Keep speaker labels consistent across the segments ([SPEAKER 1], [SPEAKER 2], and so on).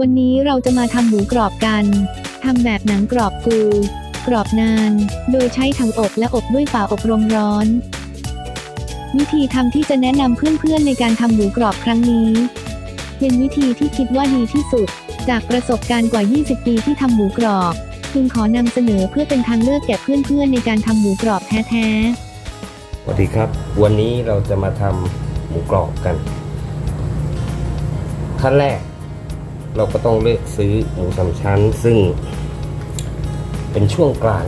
[SPEAKER 1] วันนี้เราจะมาทำหมูกรอบกัน ทำแบบหนังกรอบฟู กรอบนาน โดยใช้ถังอบและอบด้วยฝาอบลมร้อน วิธีทำที่จะแนะนำเพื่อนๆในการทำหมูกรอบครั้งนี้ เป็นวิธีที่คิดว่าดีที่สุด จากประสบการณ์กว่า 20 ปีที่ทำหมูกรอบ จึงขอนำเสนอเพื่อเป็นทางเลือกแก่เพื่อนๆในการทำหมูกรอบแท้ๆ
[SPEAKER 2] สวัสดีครับ วันนี้เราจะมาทำหมูกรอบกัน ขั้นแรก เราก็ต้องเลือกซื้อหมูสามชั้น ซึ่งเป็นช่วงกลาง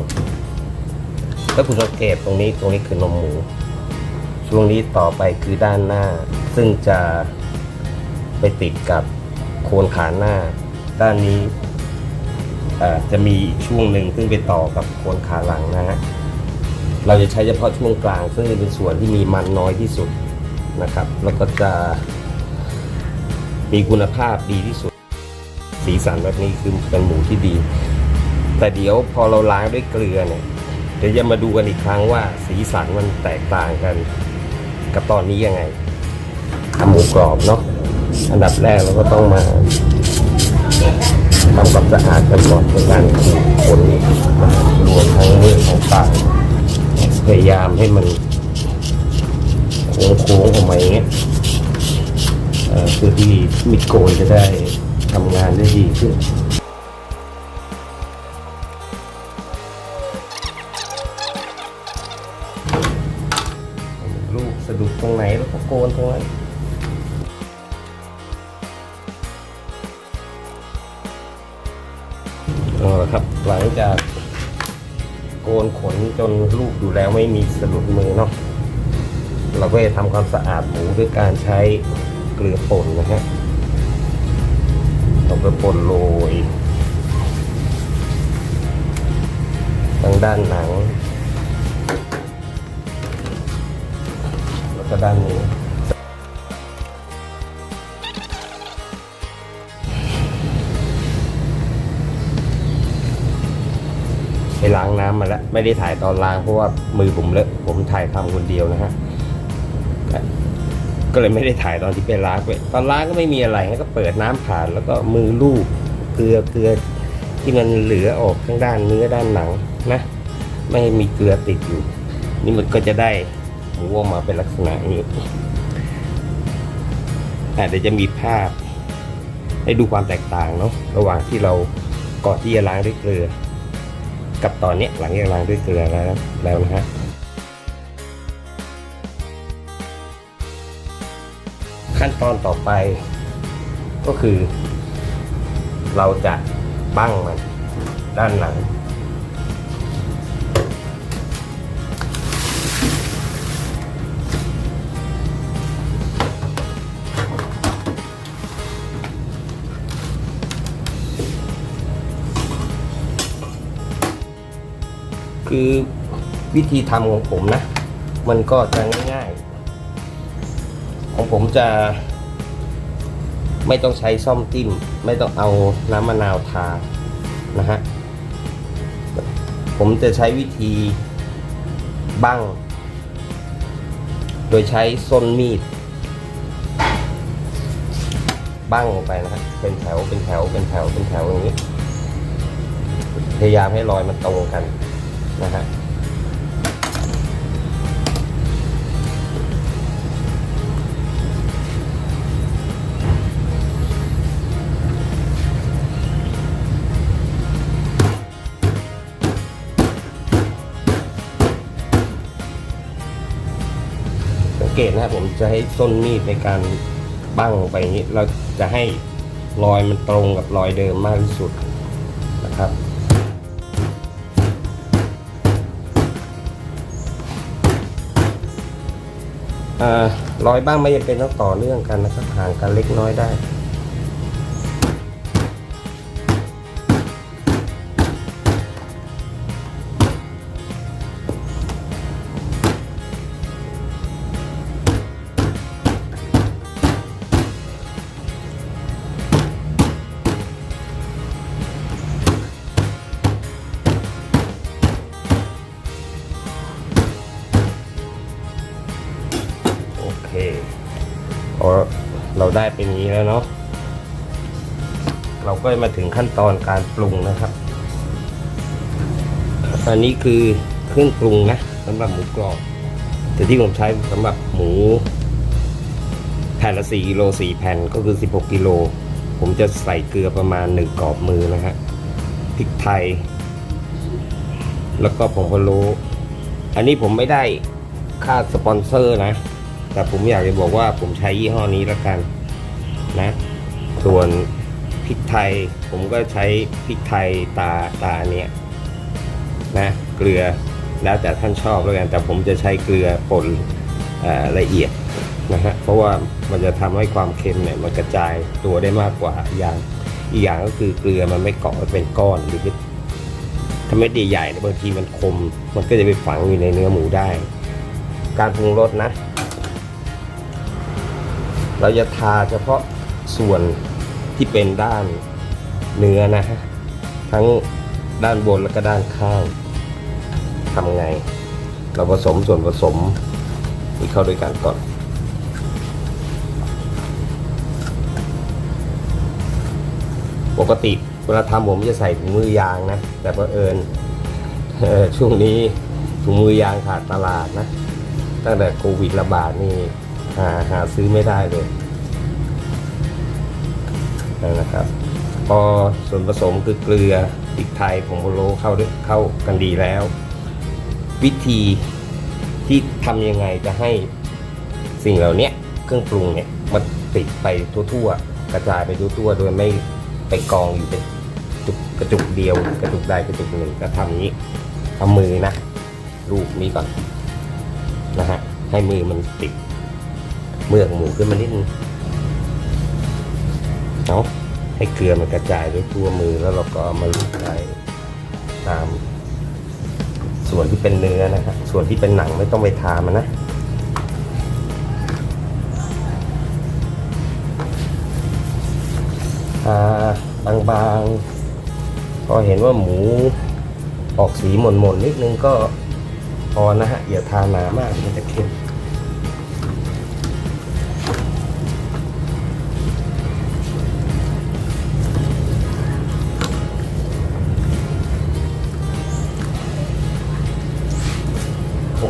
[SPEAKER 2] ถ้าคุณสังเกตตรงนี้ตรงนี้คือนมหมู ช่วงนี้ต่อไปคือด้านหน้า ซึ่งจะไปติดกับโคนขาหน้า ด้านนี้จะมีช่วงหนึ่งซึ่งไปต่อกับโคนขาหลังนะฮะเราจะใช้เฉพาะช่วงกลาง ซึ่งจะเป็นส่วนที่มีมันน้อยที่สุดนะครับ แล้วก็จะมีคุณภาพดีที่สุด สีสันแบบนี้คือเป็นหมูที่ดี แต่เดี๋ยวพอเราล้างด้วยเกลือเนี่ยเดี๋ยวจะมาดูกันอีกครั้งว่าสีสันมันแตกต่างกัน กับตอนนี้ยังไงทำหมูกรอบเนาะอันดับแรกเราก็ต้องมาทำความสะอาดกันก่อนในการขูดคนรวมทั้งเรื่องของปากพยายามให้มันโค้งๆออกมาอย่างเงี้ย เพื่อที่มิดโกนจะได้ทำงานได้ดีขึ้นลูกสะดุดตรงไหนแล้วก็โกนตรงนั้นเอาละครับหลังจากโกนขนจนลูกอยู่แล้วไม่มีสะดุดมือเนาะเราก็จะทำความสะอาดหมูด้วยการใช้ เกลือป่นนะฮะเอาเกลือป่นโรยทางด้านหนัง แล้วก็ด้านนี้ไปล้างน้ำมาแล้ว ไม่ได้ถ่ายตอนล้างเพราะว่ามือผมเลอะผมถ่ายทำคนเดียวนะฮะ ก็เลยไม่ได้ถ่ายตอนที่ไปล้างไปตอนล้างก็ไม่มีอะไรก็เปิดน้ำผ่านแล้วก็มือลูบเกลือเกลือที่มันเหลือออกทั้งด้านเนื้อด้านหนังนะ ไม่ให้มีเกลือติดอยู่ นี่มันก็จะได้หมูออกมาเป็นลักษณะนี้อะเดี๋ยวจะมีภาพ ให้ดูความแตกต่างเนาะระหว่างที่เราก่อนที่จะล้างด้วยเกลือ กับตอนนี้หลังจากล้างด้วยเกลือแล้วแล้วนะฮะ ขั้นตอนต่อไป ก็คือ เราจะบั้งมันด้านหลัง คือวิธีทำของผมนะ มันก็จะง่ายๆ ของผมจะ ไม่ต้องใช้ซ่อมจิ้ม ไม่ต้องเอาน้ำมะนาวทานะฮะ ผมจะใช้วิธีบั้ง โดยใช้ส้นมีด บั้งลงไปนะฮะเป็นแถวเป็นแถวเป็นแถวเป็นแถวอย่างนี้ พยายามให้รอยมันตรงกันนะฮะ เกตนะครับผมจะให้ส้นมีดในการบั้งไปอย่างนี้ เราจะให้รอยมันตรงกับรอยเดิมมากที่สุดนะครับอ่ารอยบ้างไม่จำเป็นต้องต่อเรื่องกันนะครับห่างกันเล็กน้อยได้ ได้เป็นนี้แล้วเนาะเราก็มาถึงขั้นตอนการปรุงนะครับ อันนี้คือเครื่องปรุงนะสำหรับหมูกรอบแต่ที่ผมใช้สำหรับหมูแผ่นละ4กิโล4แผ่นก็คือ16กิโลผมจะใส่เกลือประมาณ1กรอบมือนะฮะพริกไทย แล้วก็ผงพะโล้อันนี้ผมไม่ได้ค่าสปอนเซอร์นะ แต่ผมอยากจะบอกว่าผมใช้ยี่ห้อนี้ล้วกัน นะ ส่วนพริกไทยผมก็ใช้พริกไทยตาตาเนี้ยนะเกลือแล้วแต่ท่านชอบแล้วกันแต่ผมจะใช้เกลือป่นละเอียดนะฮะเพราะว่ามันจะทำให้ความเค็มเนี่ยมันกระจายตัวได้มากกว่าอย่างอีกอย่างก็คือเกลือมันไม่เกาะเป็นก้อนหรือถ้าเม็ดใหญ่ๆเนี่ยบางทีมันคม มันก็จะไปฝังอยู่ในเนื้อหมูได้ การปรุงรสนะ เราจะทาเฉพาะ ส่วนที่เป็นด้านเนื้อนะฮะทั้งด้านบนแล้วก็ด้านข้างทำไง เราผสมส่วนผสมที่เข้าด้วยกันก่อนปกติเวลาทำผมจะใส่ถุงมือยางนะ แต่เพอเอิญเอ่อช่วงนี้ถุงมือยางขาดตลาดนะ ตั้งแต่โควิดระบาดนี่หาหาซื้อไม่ได้เลย นะครับ พอส่วนผสมคือเกลือพริกไทยผงพะโลเข้าด้วยเข้ากันดีแล้ว วิธีที่ทำยังไงจะให้สิ่งเหล่านี้เครื่องปรุงเนี่ยมันติดไปทั่วๆ กระจายไปทั่วๆ โดยไม่ไปกองอยู่เป็นจุกกระจุกเดียว กระจุกใดกระจุกหนึ่งก็ทำนี้เอามือนะลูกนี้ก่อนนะฮะให้มือมันติดเมือกหมูขึ้นมานิดนึง เอาให้เกลือมันกระจายไปทั่วมือแล้วเราก็เอามาลูบไปตาม ส่วนที่เป็นเนื้อนะครับส่วนที่เป็นหนังไม่ต้องไปทามันนะทาบางๆพอเห็นว่าหมูออกสีหม่นๆนิดนึงก็พอนะฮะอย่าทาหนามากมันจะเค็ม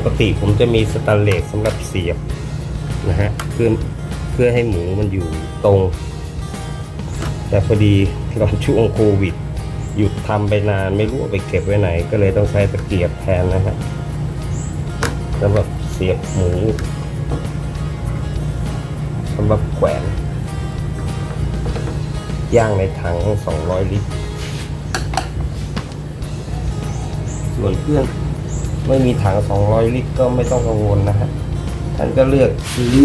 [SPEAKER 2] กติผมจะมีสแตนเลสสำหรับเสียบนะฮะเพื่อเพื่อให้หมูมันอยู่ตรง แต่พอดีตอนช่วงโควิด หยุดทำไปนานไม่รู้เอาไปเก็บไว้ไหน ก็เลยต้องใช้ตะเกียบแทนนะฮะสำหรับเสียบหมูสำหรับแขวนย่างในถัง 200 ลิตร ส่วนเพื่อน ไม่มีถัง 200 ลิตร ก็ไม่ต้องกังวลนะฮะท่านก็เลือกซื้อ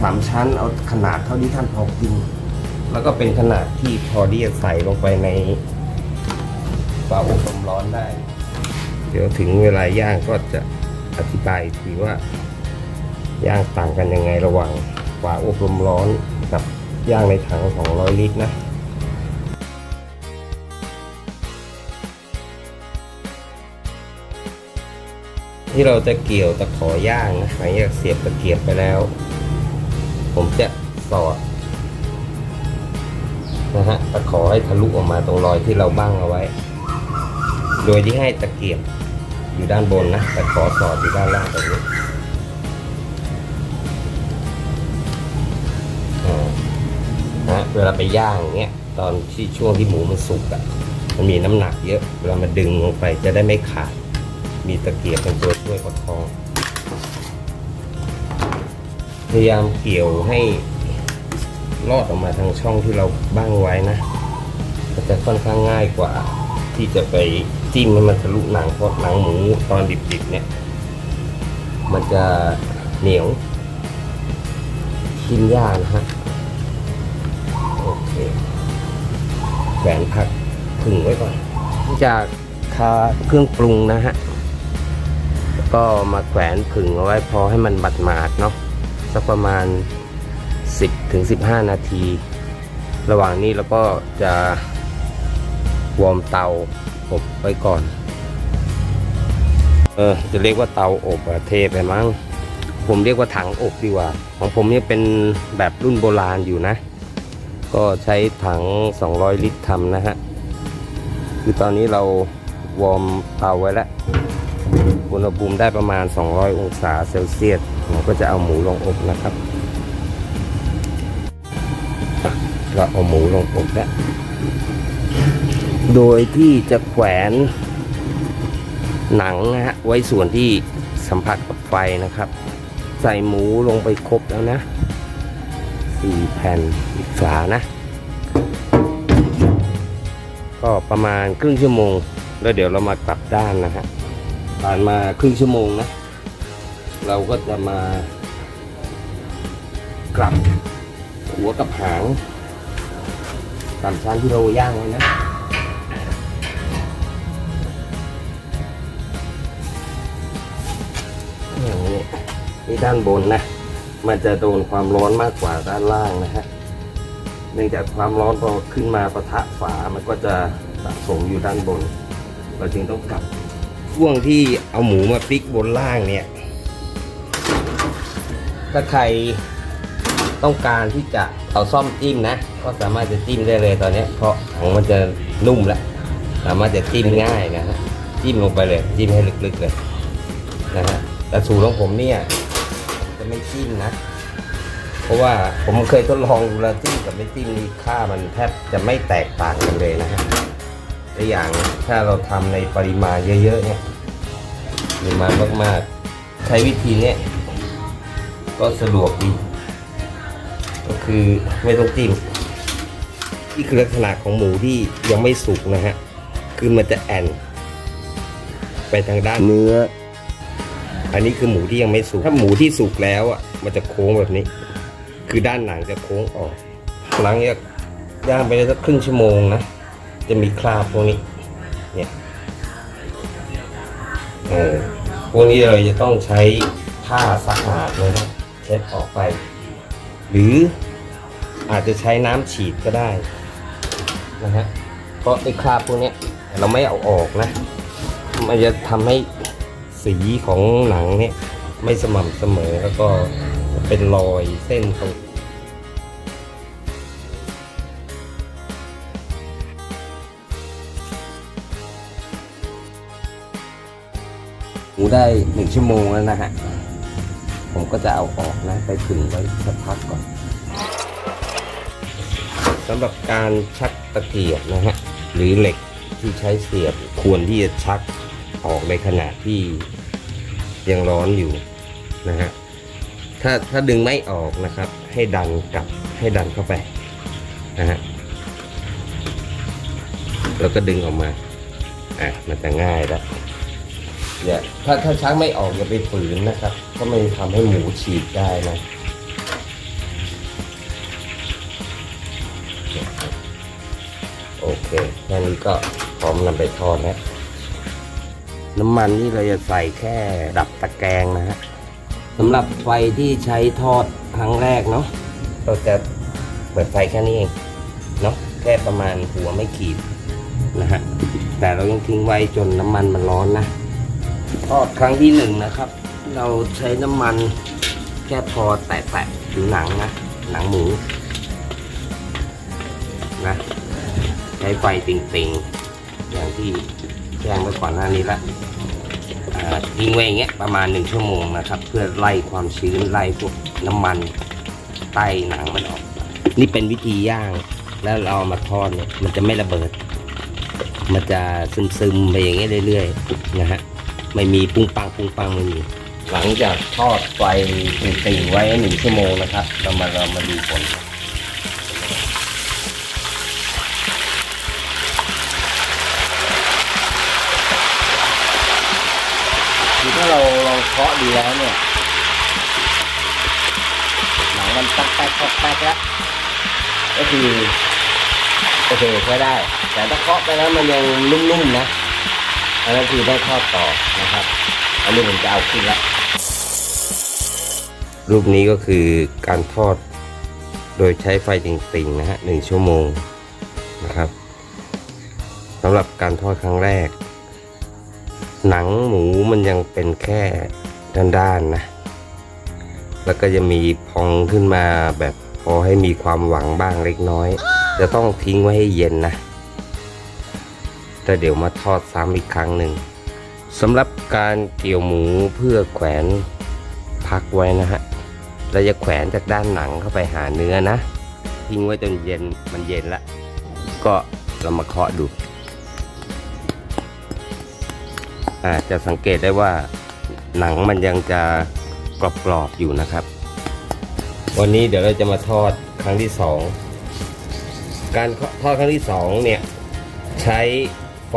[SPEAKER 2] สามชั้นเอาขนาดเท่าที่ท่านพอกิน แล้วก็เป็นขนาดที่พอที่จะใส่ลงไปในฝาอบลมร้อนได้ เดี๋ยวถึงเวลาย่างก็จะอธิบายอีกทีว่า ย่างต่างกันยังไงระหว่างฝาอบลมร้อนกับย่างในถัง 200 ลิตรนะ ที่เราจะเกี่ยวตะขอย่างนะหลังจากเสียบตะเกียบไปแล้ว ผมจะสอดนะฮะตะขอให้ทะลุออกมาตรงรอยที่เราบั้งเอาไว้ โดยที่ให้ตะเกียบอยู่ด้านบนนะต่ขอสอดอยู่ด้านล่างตรงนี้นะเวลาไปย่างเงี้ยตอนที่ช่วงที่หมูมันสุกอะ่ะมันมีน้ำหนักเยอะ เวลามันดึงลงไปจะได้ไม่ขาด มีตะเกียบเป็นตัว ช่วยประคอง พยายามเกี่ยวให้ลอดออกมาทางช่องที่เราบ้างไว้นะมันจะค่อนข้างง่ายกว่า ที่จะไปจิ้มให้มันทะลุหนังเพราะหนังหมูตอนดิบๆเนี่ย มันจะเหนียวกินยากนะฮะโอเคแหวนพักผึ่งไว้ก่อน จากทาเครื่องปรุงนะฮะ ก็มาแขวนผึ่งเอาไว้พอให้มันบัดหมาดเนาะสักประมาณ 10ถึง15 นาที ระหว่างนี้เราก็จะวอร์มเตาอบไว้ก่อน เออจะเรียกว่าเตาอบอะเทไปมั้ง ผมเรียกว่าถังอบดีกว่า ของผมเนี่ยเป็นแบบรุ่นโบราณอยู่นะ ก็ใช้ถัง 200 ลิตรทำนะฮะ คือตอนนี้เราวอร์มเตาไว้แล้ว อุณหภูมิได้ประมาณ 200 องศาเซลเซียสเราก็จะเอาหมูลงอบนะครับ ก็เอาหมูลงอบแล้วโดยที่จะแขวนหนังนะฮะไว้ส่วนที่สัมผัสกับไฟนะครับ ใส่หมูลงไปครบแล้วนะสี่แผ่นอีกฝานะ ก็ประมาณครึ่งชั่วโมง แล้วเดี๋ยวเรามากลับด้านนะฮะ ผ่านมาครึ่งชั่วโมงนะ เราก็จะมากลับหัวกับหางสามชั้นที่เราย่างไว้นะอย่างนี้นี่ด้านบนนะ มันจะโดนความร้อนมากกว่าด้านล่างนะฮะ เนื่องจากความร้อนพอขึ้นมาประทะฝา มันก็จะสะสมอยู่ด้านบน เราจึงต้องกลับ ช่วงที่เอาหมูมาพลิกบนล่างเนี่ย ถ้าใครต้องการที่จะเอาซ่อมจิ้มนะ ก็สามารถจะจิ้มได้เลยตอนนี้ เพราะหนังมันจะนุ่มแล้วสามารถจะจิ้มง่ายนะฮะจิ้มลงไปเลยจิ้มให้ลึกๆเลยนะฮะแต่สูตรของผมเนี่ย จะไม่จิ้มนะ เพราะว่าผมเคยทดลองดูแล้วจิ้มกับไม่จิ้มนี่ค่ามันแทบจะไม่แตกต่างกันเลยนะฮะ อย่างถ้าเราทำในปริมาณเยอะๆเนี่ยปริมาณมากๆ ใช้วิธีเนี้ยก็สะดวกดี ก็คือไม่ต้องจิ้มนี่คือลักษณะของหมูที่ยังไม่สุกนะฮะ คือมันจะแอนไปทางด้านเนื้อ อันนี้คือหมูที่ยังไม่สุก ถ้าหมูที่สุกแล้วอะ มันจะโค้งแบบนี้ คือด้านหนังจะโค้งออกหลังจากย่างไปได้สักครึ่งชั่วโมงนะ จะมีคราบพวกนี้ เนี่ยเออพวกนี้เราจะต้องใช้ผ้าสะอาดเลยนะเช็ดออกไป หรืออาจจะใช้น้ำฉีดก็ได้นะฮะเพราะไอ้คราบพวกนี้เราไม่เอาออกนะ มันจะทำให้สีของหนังเนี่ยไม่สม่ำเสมอแล้วก็เป็นรอยเส้นตรง ได้หนึ่งชั่วโมงแล้วนะฮะ ผมก็จะเอาออกนะ ไปผึ่งไว้สักพักก่อนสำหรับการชักตะเกียบนะฮะ หรือเหล็กที่ใช้เสียบควรที่จะชักออกในขณะที่ยังร้อนอยู่นะฮะ ถ้าถ้าดึงไม่ออกนะครับ ให้ดันกลับให้ดันเข้าไปนะฮะ แล้วก็ดึงออกมา อะ มันจะง่ายแล้ว อย่าถ้าถ้าชักไม่ออกอย่าไปฝืนนะครับ ก็ไม่ทำให้หมูฉีกได้นะโอเคแค่นี้ก็พร้อมนำไปทอดแล้วน้ำมันนี่เราจะใส่แค่ดับตะแกรงนะฮะสำหรับไฟที่ใช้ทอดครั้งแรกเนาะเราจะเปิดไฟแค่นี้เองเนาะแค่ประมาณหัวไม่ขีดนะฮะแต่เรายังทิ้งไว้จนน้ำมันมันร้อนนะ ทอดครั้งที่หนึ่งนะครับ เราใช้น้ำมันแค่พอแตะๆถึงหนังนะ หนังหมูนะ ใช้ไฟติงๆ อย่างที่แจ้งไว้ก่อนหน้านี้ละทิ้งไว้อย่างเงี้ยประมาณหนึ่งชั่วโมงนะครับ เพื่อไล่ความชื้นไล่พวกน้ำมันใต้หนังมันออก นี่เป็นวิธีย่างแล้วเราเอามาทอดเนี่ยมันจะไม่ระเบิด มันจะซึมๆไปอย่างเงี้ยเรื่อยๆนะฮะ ไม่มีปุ้งปังปุ้งปังไม่มีหลังจากทอดไฟติ่งๆไว้หนึ่งชั่วโมงนะครับ เรามาเรามาดูผลคือถ้าเราลองเคาะดูแล้วเนี่ย หนังมันตักแตกตักแตกแล้วก็คือโอเคใช้ได้ แต่ถ้าเคาะไปแล้วมันยังนุ่มๆนะ อันนั้นคือต้ทอดต่อนะครับ อันนี้ผมจะเอาขึ้นแล้วรูปนี้ก็คือการทอดโดยใช้ไฟติ่งๆนะฮะหนึ่งชั่วโมงนะครับสำหรับการทอดครั้งแรก หนังหมูมันยังเป็นแค่ด้านๆนะแล้วก็จะมีพองขึ้นมาแบบพอให้มีความหวังบ้างเล็กน้อย จะต้องทิ้งไว้ให้เย็นนะ แต่เดี๋ยวมาทอดซ้ำอีกครั้งหนึ่งสำหรับการเกี่ยวหมูเพื่อแขวนพักไว้นะฮะเราจะแขวนจากด้านหนังเข้าไปหาเนื้อนะ ทิ้งไว้จนเย็นมันเย็นละ ก็เรามาเคาะดูอาจจะสังเกตได้ว่าหนังมันยังจะกรอบๆอยู่นะครับ วันนี้เดี๋ยวเราจะมาทอดครั้งที่สองการทอดครั้งที่สองเนี่ยใช้ ไฟ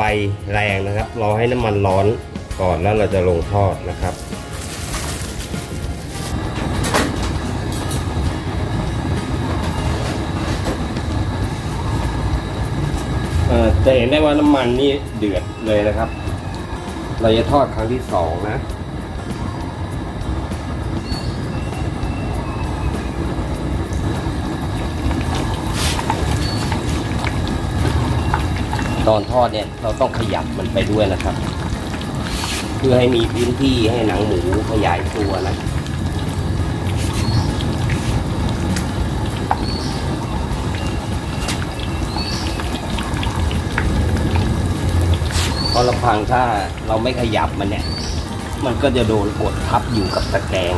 [SPEAKER 2] แรงนะครับ รอให้น้ำมันร้อนก่อนแล้วเราจะลงทอดนะครับเอ่อจะเห็นได้ว่าน้ำมันนี่เดือดเลยนะครับ เราจะทอดครั้งที่สองนะ ตอนทอดเนี่ยเราต้องขยับมันไปด้วยนะครับ เพื่อให้มีพื้นที่ให้หนังหมูขยายตัวนะพอเราพังถ้าเราไม่ขยับมันเนี่ย มันก็จะโดนกดทับอยู่กับตะแกรง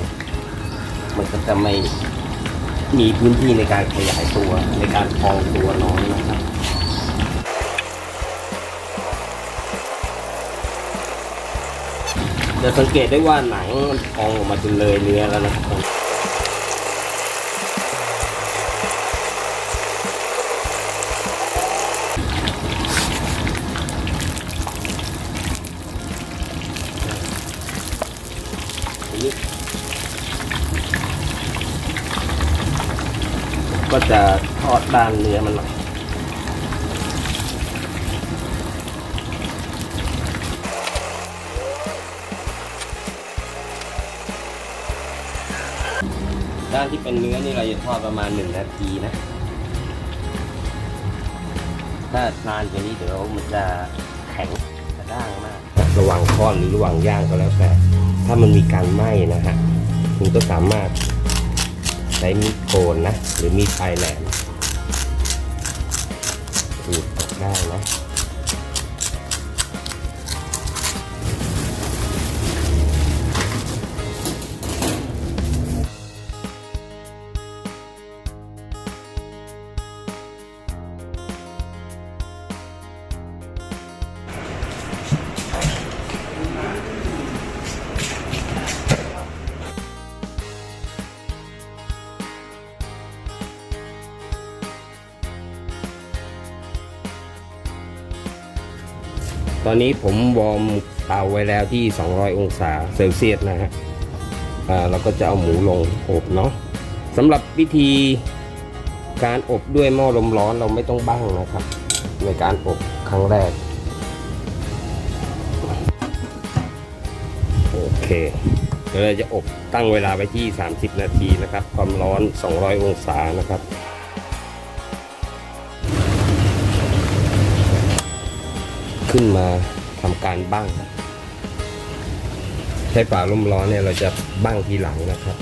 [SPEAKER 2] มันก็จะไม่มีพื้นที่ในการขยายตัวในการพองตัวน้อยนะครับ จะสังเกตได้ว่าหนังมันพองออกมาจนเลยเนื้อแล้วนะครับก็จะทอดด้านเนื้อมันหน่อย ด้านที่เป็นเนื้อนี่เราจะทอดประมาณหนึ่งนาทีนะ ถ้านานกว่านี้เดี๋ยวมันจะแข็งกระด้างมาก ระหว่างทอดหรือระหว่างย่างก็แล้วแต่ ถ้ามันมีการไหม้นะฮะคุณก็สามารถใช้มีดโกนนะ หรือมีดปลายแหลมขูดออกได้นะ อนนี้ผมวอร์มเตาไว้แล้วที่ 200 องศาเซลเซียสนะฮะอ่าเราก็จะเอาหมูลงอบเนาะสำหรับวิธีการอบด้วยหม้อลมร้อนเราไม่ต้องบั้งนะครับ ในการอบครั้งแรก โอเคเดี๋ยวเราจะอบตั้งเวลาไว้ที่ 30 นาทีนะครับ ความร้อน 200 องศานะครับ ขึ้นมาทำการบ้างใช้ฝาลมร้อนเนี่ยเราจะบ้างทีหลังนะครับ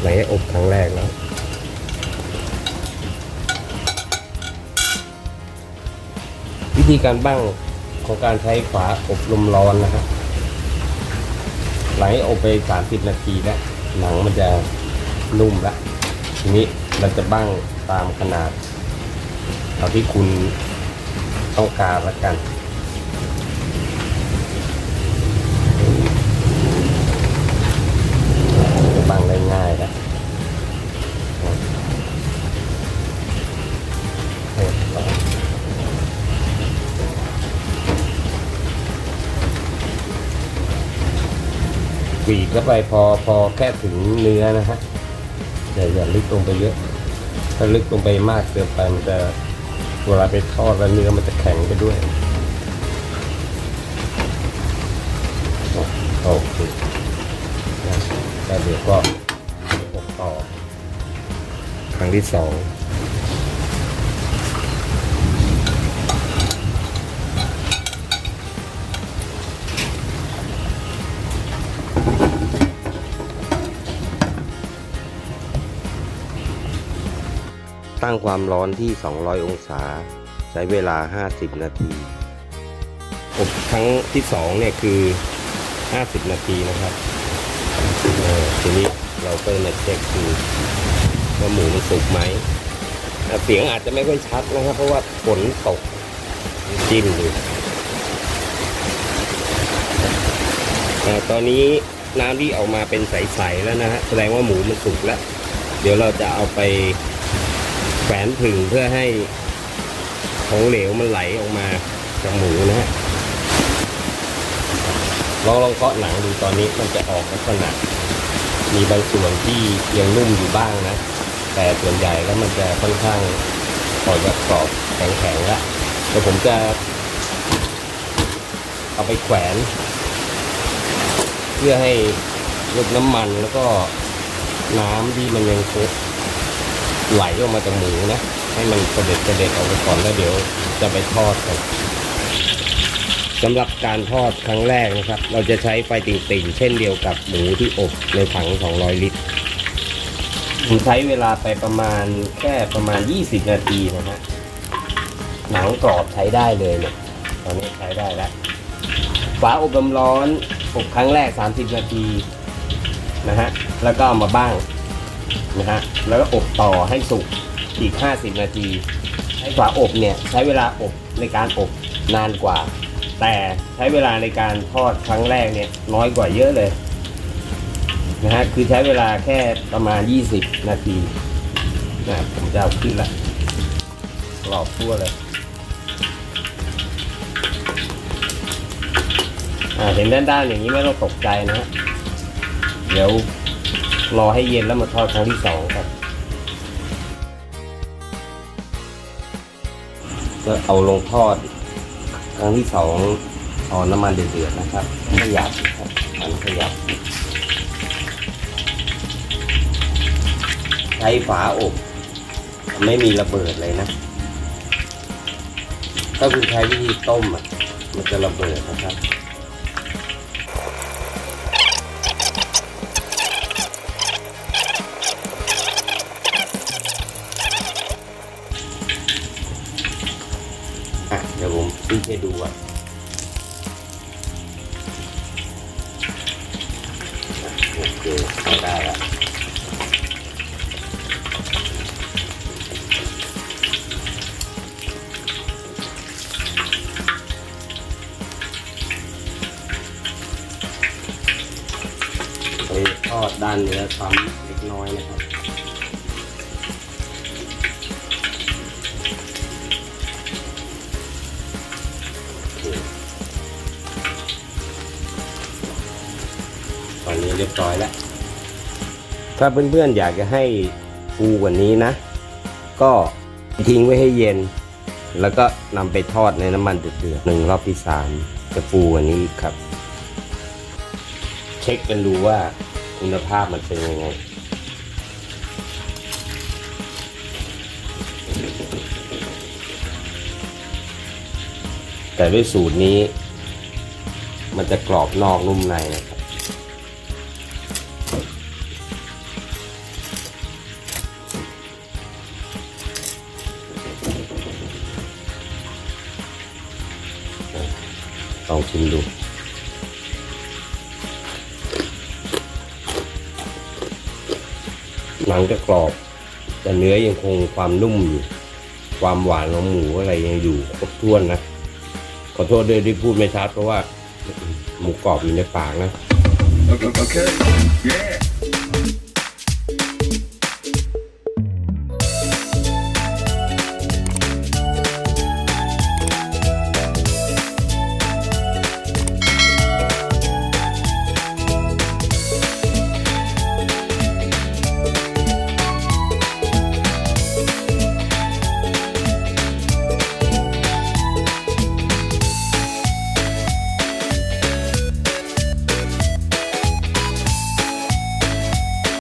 [SPEAKER 2] หลังจากอบครั้งแรกแล้ววิธีการบ้างของการใช้ฝาอบลมร้อนนะครับหลังอบไป 30 นาทีแล้วหนังมันจะนุ่มแล้วทีนี้เราจะบ้างตามขนาดเอาที่คุณต้องการละกัน กรีดเข้าไปพอพอแค่ถึงเนื้อนะฮะอย่าอย่าลึกลงไปเยอะ ถ้าลึกลงไปมากเกินไปมันจะเวลาไปทอดแล้วเนื้อมันจะแข็งไปด้วยโอเคแล้วเดี๋ยวก็อบต่อครั้งที่สอง ตั้งความร้อนที่ 200 องศา ใช้เวลา 50 นาที อบครั้งที่สองเนี่ยคือ 50 นาทีนะครับทีนี้เราก็มาเช็คดูว่าหมูมันสุกไหม เสียงอาจจะไม่ค่อยชัดนะครับ เพราะว่าฝนตกจิ้มดูอ่ตอนนี้น้ำที่ออกมาเป็นใส ๆ แล้วนะฮะ แสดงว่าหมูมันสุกแล้ว เดี๋ยวเราจะเอาไป แขวนผึ่งเพื่อให้ของเหลวมันไหลออกมาจากหมูนะฮะลองลองเคาะหนังดูตอนนี้มันจะออกลักษณะ มีบางส่วนที่ยังนุ่มอยู่บ้างนะ แต่ส่วนใหญ่แล้วมันจะค่อนข้างออกจากกรอบแข็งๆแล้วเดี๋ยวผมจะ เอาไปแขวน เพื่อให้ลดน้ำมันแล้วก็น้ำที่มันยังคง ไหลออกมาจากหมูนะ ให้มันกระเด็ดกระเด็ดออกไปก่อนแล้วเดี๋ยวจะไปทอดกันสำหรับการทอดครั้งแรกนะครับ เราจะใช้ไฟติ่งๆ เช่นเดียวกับหมูที่อบในถัง 200 ลิตรผมใช้เวลาไปประมาณแค่ประมาณ 20 นาทีนะฮะหนังกรอบใช้ได้เลยเนี่ยตอนนี้ใช้ได้แล้วฝาอบลมร้อนอบครั้งแรก 30 นาทีนะฮะแล้วก็เอามาบ้าง นะฮะแล้วก็อบต่อให้สุกอีก 50 นาทีให้ฝาอบเนี่ยใช้เวลาอบในการอบนานกว่า แต่ใช้เวลาในการทอดครั้งแรกเนี่ยน้อยกว่าเยอะเลยนะฮะคือใช้เวลาแค่ประมาณ 20 นาทีนะผมจะเอาขึ้นละกรอบทั่วเลยเห็นด้านๆอย่างนี้ไม่ต้องตกใจนะ เดี๋ยว รอให้เย็นแล้วมาทอดครั้งที่สองครับ ก็เอาลงทอด ครั้งที่สองเอาน้ำมันเดือดๆนะครับ ขยับครับมันขยับ ใช้ฝาอบ ไม่มีระเบิดเลยนะถ้าคุณใช้วิธีต้มมันจะระเบิดนะครับ เรียบร้อยแล้ว ถ้าเพื่อนๆอยากจะให้ฟูกว่านี้นะ ก็ทิ้งไว้ให้เย็น แล้วก็นำไปทอดในน้ำมันเดือดๆหนึ่งรอบที่สามจะฟูกว่านี้ครับ เช็คกันดูว่าคุณภาพมันเป็นยังไงแต่ด้วยสูตรนี้ มันจะกรอบนอกนุ่มในนะ องชิมดู หนังจะกรอบ แต่เนื้อยังคงความนุ่มอยู่ ความหวานของหมูอะไรยังอยู่ครบถ้วนนะ ขอโทษด้วยที่พูดไม่ชัดเพราะว่า หมูกรอบอยู่ในปากนะ
[SPEAKER 3] Okay. okay. Yeah.